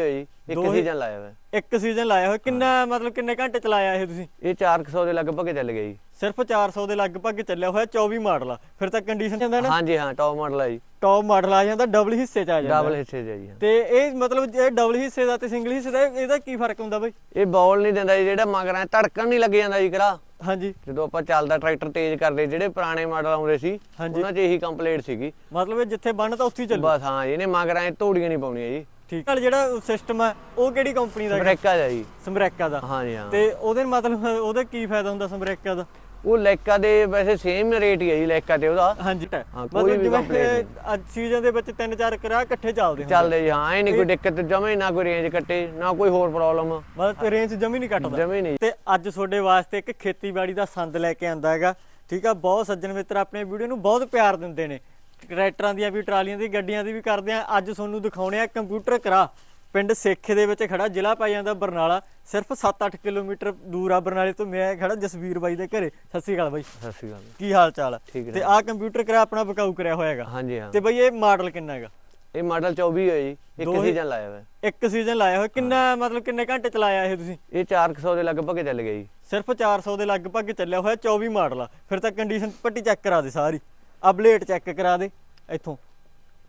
ਹੋਈ ਇੱਕ ਦੋ ਹੀ- ਸੀਜ਼ਨ ਲਾਇਆ ਵਾ ਇੱਕ ਸੀਜ਼ਨ ਲਾਇਆ ਹੋਇਆ। ਕਿੰਨਾ ਮਤਲਬ ਕਿੰਨੇ ਘੰਟੇ ਚਲਾਇਆ ਇਹ ਤੁਸੀਂ? ਇਹ 400 ਦੇ ਲਗਭਗ ਚੱਲ ਗਿਆ ਜੀ। ਸਿਰਫ 400 ਦੇ ਲਗਭਗ ਚੱਲਿਆ ਹੋਇਆ 24 ਮਾਡਲ ਆ। ਫਿਰ ਤਾਂ ਕੰਡੀਸ਼ਨ ਜਾਂਦਾ ਨਾ। ਹਾਂਜੀ ਹਾਂ ਟੌਪ ਮਾਡਲ ਆ ਜੀ। ਟੌਪ ਮਾਡਲ ਆ ਜਾਂਦਾ ਡਬਲ ਹਿੱਸੇ ਚ ਆ ਜਾਂਦਾ। ਡਬਲ ਹਿੱਸੇ ਦਾ ਜੀ ਹਾਂ। ਤੇ ਇਹ ਮਤਲਬ ਇਹ ਡਬਲ ਹਿੱਸੇ ਦਾ ਤੇ ਸਿੰਗਲ ਹਿੱਸੇ ਦਾ ਇਹ- ਇਹਦਾ ਕੀ ਫ਼ਰਕ ਹੁੰਦਾ ਬਈ? ਇਹ ਬੌਲ ਨਹੀਂ ਦਿੰਦਾ ਜੀ ਜਿਹੜਾ ਮਗਰ ਧੜਕਣ ਨਹੀਂ ਲੱਗ ਜਾਂਦਾ ਜੀ ਕਰਾ। ਹਾਂਜੀ। ਜਦੋਂ ਆਪਾਂ ਚੱਲਦਾ ਟਰੈਕਟਰ ਤੇਜ਼ ਕਰਦੇ ਜਿਹੜੇ ਪੁਰਾਣੇ ਮਾਡਲ ਆਉਂਦੇ ਸੀ। ਉਹਨਾਂ 'ਚ ਇਹੀ ਕੰਪਲੀਟ ਸੀਗੀ। ਮਤਲਬ ਇਹ ਜਿੱਥੇ ਬੰਨ ਤਾਂ ਉੱਥੇ ਹੀ ਚੱਲੂ। ਬਸ ਹਾਂ ਇਹਨੇ ਮਗਰ ਐ ਧੂੜੀਆਂ ਨਹੀਂ ਪਾਉਣੀਆਂ ਜੀ। ਠੀਕ ਹੈ। ਜਿਹੜਾ ਸਿਸਟਮ ਹੈ ਉਹ ਕਿਹੜੀ ਕੰਪਨੀ ਦਾ ਹੈਗਾ? ਦਾ ਜੀ। ਸਮਰੈਕਾ ਦਾ। ਹਾਂਜੀ ਹਾਂ। ਤੇ ਉਹਦੇ ਮਤਲਬ ਉਹਦਾ ਕੀ ਫਾਇਦਾ ਹੁੰਦਾ ਸਮਰੈਕਾ ਦਾ? ਉਹ ਲੈਕਾ ਦੇ ਵੈਸੇ ਸੇਮ ਰੇਟ ਹੀ ਹੈ ਜੀ ਲੈਕਾ ਤੇ ਉਹਦਾ। ਹਾਂਜੀ। ਹਾਂ, ਕੋਈ ਮਤਲਬ ਵੀ ਜਿਵੇਂ ਅੱਜ ਸੀਜ਼ਨ ਦੇ ਵਿੱਚ ਤਿੰਨ ਚਾਰ ਕਰਾ ਇਕੱਠੇ ਚੱਲਦੇ ਹੁੰਦੇ ਚੱਲਦੇ ਜੀ ਹਾਂ ਇਹ ਨਹੀਂ ਕੋਈ ਦਿੱਕਤ ਜਮੇ ਨਾ ਕੋਈ ਰੇਂਜ ਕੱਟੇ ਨਾ ਕੋਈ ਹੋਰ ਪ੍ਰੋਬਲਮ ਮਤਲਬ ਰੇਂਜ ਜਮੀ ਨਹੀਂ ਕੱਟਦਾ। ਜਮੇ ਨਹੀਂ ਤੇ ਅੱਜ ਤੁਹਾਡੇ ਵਾਸਤੇ ਇੱਕ ਖੇਤੀਬਾੜੀ ਦਾ ਸੰਦ ਲੈ ਕੇ ਆਂਦਾ ਹੈਗਾ। ਠੀਕ ਆ ਬਹੁਤ ਸੱਜਣ ਮਿੱਤਰ ਆਪਣੇ ਵੀਡੀਓ ਨੂੰ ਬਹੁਤ ਪਿਆਰ ਦਿੰਦੇ ਨੇ। ਟਰੈਕਟਰਾਂ ਦੀਆਂ ਵੀ ਟਰਾਲੀਆਂ ਦੀ ਗੱਡੀਆਂ ਦੀ ਵੀ ਕਰਦੇ ਆ। ਅੱਜ ਤੁਹਾਨੂੰ ਦਿਖਾਉਣੇ ਆ ਕੰਪਿਊਟਰ ਕਰਾ। ਪਿੰਡ ਸੇਖੇ ਦੇ ਵਿੱਚ ਖੜਾ ਜ਼ਿਲ੍ਹਾ ਪੈ ਜਾਂਦਾ ਬਰਨਾਲਾ। ਸਿਰਫ 7-8 ਕਿਲੋਮੀਟਰ ਦੂਰ ਆ ਬਰਨਾਲੇ ਤੋਂ ਮੈਂ ਖੜਾ ਜਸਵੀਰ ਬਾਈ ਦੇ ਘਰੇ। ਸਤਿ ਸ਼੍ਰੀ ਅਕਾਲ ਬਾਈ। ਸਤਿ ਸ਼੍ਰੀ ਅਕਾਲ। ਕੀ ਹਾਲ ਚਾਲ ਆ? ਤੇ ਆਹ ਕੰਪਿਊਟਰ ਕਰਾ ਆਪਣਾ ਬਕਾਊ ਕਰਿਆ ਹੋਇਆ ਹੈਗਾ। ਹਾਂਜੀ ਹਾਂ। ਤੇ ਬਈ ਇਹ ਮਾਡਲ ਕਿੰਨਾ ਹੈਗਾ? ਇਹ ਮਾਡਲ 24 ਹੈ ਜੀ। ਇੱਕ ਸੀਜ਼ਨ ਲਾਇਆ ਵਾ ਇੱਕ ਸੀਜ਼ਨ ਲਾਇਆ ਹੋਇਆ। ਕਿੰਨਾ ਮਤਲਬ ਕਿੰਨੇ ਘੰਟੇ ਚਲਾਇਆ ਇਹ ਤੁਸੀਂ? ਇਹ 400 ਦੇ ਲਗਭਗ ਚੱਲ ਗਿਆ ਜੀ। ਸਿਰਫ 400 ਦੇ ਲਗਭਗ ਚੱਲਿਆ ਹੋਇਆ 24 ਮਾਡਲ ਆ। ਫਿਰ ਤਾਂ ਕੰਡੀਸ਼ਨ ਪੱਟੀ ਚੈੱਕ ਕਰਾ ਦੇ ਸਾਰੀ। ਅਪਡੇਟ ਚੈੱਕ ਕਰਾ ਦੇ ਇੱਥੋਂ।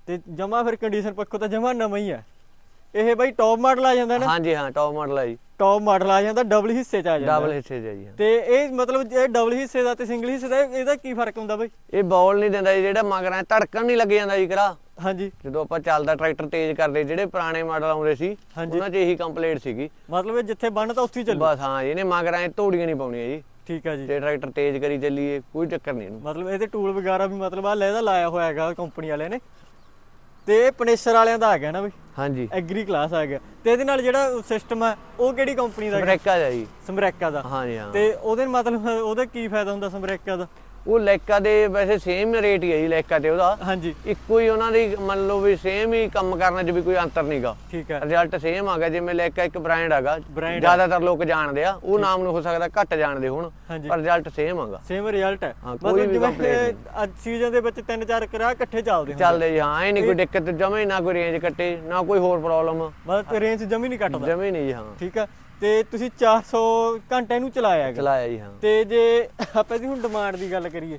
ਤੇ ਜਮਾ ਫਿਰ ਕੰਡੀਸ਼ਨ ਪੱਖੋਂ ਤਾਂ ਜਮਾ ਨਵਾਂ ਹੀ ਆ। ਇਹ ਬਾਈ ਟੌਪ ਮਾਡਲ ਆ ਜਾਂਦਾ ਨਾ। ਹਾਂਜੀ ਹਾਂ ਟੌਪ ਮਾਡਲ ਹੈ ਜੀ। ਟੌਪ ਮਾਡਲ ਆ ਜਾਂਦਾ ਡਬਲ ਹਿੱਸੇ ਚ ਆ ਜਾਂਦਾ। ਡਬਲ ਹਿੱਸੇ ਦਾ ਜੀ ਹਾਂ। ਤੇ ਇਹ ਮਤਲਬ ਇਹ ਡਬਲ ਹਿੱਸੇ ਦਾ ਤੇ ਸਿੰਗਲ ਹਿੱਸੇ ਦਾ ਇਹ- ਇਹਦਾ ਕੀ ਫ਼ਰਕ ਹੁੰਦਾ ਬਾਈ? ਇਹ ਬੌਲ ਨਹੀਂ ਦਿੰਦਾ ਜੀ ਜਿਹੜਾ ਮਗਰ ਧੜਕਣ ਨਹੀਂ ਲੱਗ ਜਾਂਦਾ ਜੀ ਕਰਾ। ਹਾਂਜੀ। ਜਦੋਂ ਆਪਾਂ ਚੱਲਦਾ ਟਰੈਕਟਰ ਤੇਜ਼ ਕਰਦੇ ਜਿਹੜੇ ਪੁਰਾਣੇ ਮਾਡਲ ਆਉਂਦੇ ਸੀ। ਉਹਨਾਂ 'ਚ ਇਹੀ ਕੰਪਲੀਟ ਸੀਗੀ। ਮਤਲਬ ਇਹ ਜਿੱਥੇ ਬੰਨ ਤਾਂ ਉੱਥੇ ਹੀ ਚੱਲੂ। ਬਸ ਹਾਂ ਇਹਨੇ ਮਗਰ ਐ ਧੂੜੀਆਂ ਨਹੀਂ ਪਾਉਣੀਆਂ ਜੀ। ਠੀਕ ਆ ਜੀ। ਤੇ ਟਰੈਕਟਰ ਤੇਜ਼ ਕਰੀ ਚੱਲੀਏ ਕੋਈ ਚੱਕਰ ਨਹੀਂ ਇਹਨੂੰ। ਮਤਲਬ ਇਹਦੇ ਟੂਲ ਵਗੈਰਾ ਵੀ ਮਤਲਬ ਆ ਲੈਦਾ ਲਾਇਆ ਹੋਇਆ ਹੈਗਾ ਕੰਪਨੀ ਵਾਲਿਆਂ ਨੇ। ਤੇ ਇਹ ਪਨੇਸਰ ਵਾਲਿਆਂ ਦਾ ਆ ਗਿਆ ਨਾ ਬਈ? ਹਾਂਜੀ। ਐਗਰੀ ਕਲਾਸ ਆ ਗਿਆ। ਤੇ ਇਹਦੇ ਨਾਲ ਜਿਹੜਾ ਸਿਸਟਮ ਹੈ ਉਹ ਕਿਹੜੀ ਕੰਪਨੀ ਦਾ? ਬ੍ਰੇਕਾ ਦਾ ਜੀ। ਸਮਰੈਕਾ ਦਾ। ਹਾਂਜੀ ਹਾਂ। ਤੇ ਉਹਦੇ ਮਤਲਬ ਉਹਦਾ ਕੀ ਫਾਇਦਾ ਹੁੰਦਾ ਸਮਰੈਕਾ ਦਾ? ਉਹ ਲੈਕਾ ਦੇ ਵੈਸੇ ਸੇਮ ਰੇਟ ਹੀ ਹੈ ਜੀ ਲੈਕਾ ਤੇ ਉਹਦਾ। ਹਾਂਜੀ। ਇੱਕੋ ਹੀ ਉਹਨਾਂ ਦੀ ਮੰਨ ਲਓ ਵੀ ਸੇਮ ਹੀ ਕੰਮ ਕਰਨ 'ਚ ਵੀ ਕੋਈ ਅੰਤਰ ਨਹੀਂਗਾ ਠੀਕ ਹੈ। ਰਿਜ਼ਲਟ ਸੇਮ ਆ ਗਿਆ ਜਿਵੇਂ ਲੈਕਾ ਇੱਕ ਬ੍ਰਾਂਡ ਹੈਗਾ। ਜ਼ਿਆਦਾਤਰ ਲੋਕ ਜਾਣਦੇ ਆ ਉਹ ਨਾਮ ਨੂੰ ਹੋ ਸਕਦਾ ਘੱਟ ਜਾਣਦੇ ਹੋਣ। ਪਰ ਰਿਜ਼ਲਟ ਸੇਮ ਹੈਗਾ ਸੇਮ ਰਿਜ਼ਲਟ ਹੈ। ਮਤਲਬ ਜਿਵੇਂ ਅੱਜ ਸੀਜ਼ਨ ਦੇ ਵਿੱਚ ਤਿੰਨ ਚਾਰ ਕਰਾ ਇਕੱਠੇ ਚੱਲਦੇ ਹੁੰਦੇ ਚੱਲਦੇ ਜੀ ਹਾਂ ਇਹ ਨਹੀਂ ਕੋਈ ਦਿੱਕਤ ਜਮੇ ਨਾ ਕੋਈ ਰੇਂਜ ਕੱਟੇ ਨਾ ਕੋਈ ਹੋਰ ਪ੍ਰੋਬਲਮ ਮਤਲਬ ਰੇਂਜ ਜਮੀ ਨਹੀਂ ਕੱਟਦਾ। ਜਮੇ ਨਹੀਂ ਜੀ ਹਾਂ। ਠੀਕ ਹੈ। ਤੇ ਤੁਸੀਂ 400 ਘੰਟੇ ਨੂੰ ਚਲਾਇਆ ਹੈਗਾ। ਚਲਾਇਆ ਜੀ ਹਾਂ। ਤੇ ਜੇ ਆਪਾਂ ਦੀ ਹੁਣ ਡਿਮਾਂਡ ਦੀ ਗੱਲ ਕਰੀਏ।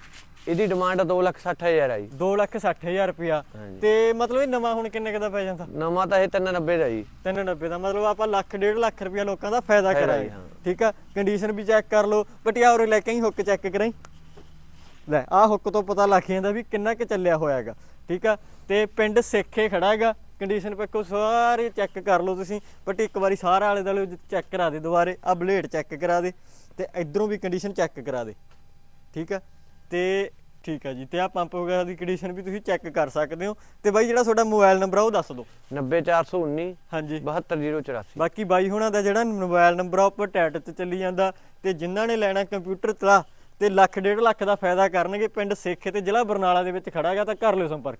ਇਹਦੀ ਡਿਮਾਂਡ 260000 ਹੈ ਜੀ। 260000 ਰੁਪਿਆ। ਤੇ ਮਤਲਬ ਇਹ ਨਵਾਂ ਹੁਣ ਕਿੰਨੇ ਕੁ ਦਾ ਪੈ ਜਾਂਦਾ? ਨਵਾਂ ਤਾਂ ਇਹ 390 ਦਾ ਜੀ। 390 ਦਾ ਮਤਲਬ ਆਪਾਂ ਲੱਖ ਡੇਢ ਲੱਖ ਰੁਪਇਆ ਲੋਕਾਂ ਦਾ ਫਾਇਦਾ ਹਾਂ। ਠੀਕ ਆ? ਕੰਡੀਸ਼ਨ ਵੀ ਚੈੱਕ ਕਰ ਲਓ ਪਟਿਆ ਉਰੇ ਲੈ ਕੇ ਹੀ ਹੁੱਕ ਚੈੱਕ ਕਰਾਈ। ਲੈ ਆਹ ਹੁੱਕ ਤੋਂ ਪਤਾ ਲੱਗ ਜਾਂਦਾ ਵੀ ਕਿੰਨਾ ਕੁ ਚੱਲਿਆ ਹੋਇਆ ਹੈਗਾ। ਠੀਕ ਆ? ਤੇ ਪਿੰਡ ਸੇਖੇ ਖੜਾ ਹੈਗਾ। ਕੰਡੀਸ਼ਨ ਪੱਕੋ ਸਾਰੇ ਚੈੱਕ ਕਰ ਲਓ ਤੁਸੀਂ ਬਟ ਇੱਕ ਵਾਰੀ ਸਾਰਾ ਆਲੇ ਦੁਆਲੇ ਚੈੱਕ ਕਰਾ ਦੇ ਦੁਬਾਰੇ ਆ ਬਲੇਡ ਚੈੱਕ ਕਰਾ ਦੇ ਤੇ ਇਧਰੋਂ ਵੀ ਕੰਡੀਸ਼ਨ ਚੈੱਕ ਕਰਾ ਦੇ। ਠੀਕ ਆ? ਤੇ ਠੀਕ ਆ ਜੀ ਤੇ ਆ ਪੰਪ ਵਗੈਰਾ ਦੀ ਕੰਡੀਸ਼ਨ ਵੀ ਤੁਸੀਂ ਚੈੱਕ ਕਰ ਸਕਦੇ ਹੋ। ਤੇ ਬਾਈ ਜਿਹੜਾ ਤੁਹਾਡਾ ਮੋਬਾਈਲ ਨੰਬਰ ਆ ਉਹ ਦੱਸ ਦਿਓ। 90419 ਹਾਂਜੀ। 72084 ਬਾਕੀ ਬਾਈ ਹੁਣਾਂ ਦਾ ਜਿਹੜਾ ਮੋਬਾਈਲ ਨੰਬਰ ਆ ਉੱਪਰ ਟੈਟ ਤੇ ਚੱਲੀ ਜਾਂਦਾ ਤੇ ਜਿਨ੍ਹਾਂ ਨੇ ਲੈਣਾ ਕੰਪਿਊਟਰ ਤਲਾ ਤੇ ਲੱਖ ਡੇਢ ਲੱਖ ਦਾ ਫਾਇਦਾ ਕਰਨਗੇ ਪਿੰਡ ਸੇਖੇ ਤੇ ਜ਼ਿਲ੍ਹਾ ਬਰਨਾਲਾ ਦੇ ਵਿੱਚ ਖੜਾ ਹੈਗਾ ਤਾਂ ਕਰ ਲਿਓ ਸੰਪਰਕ।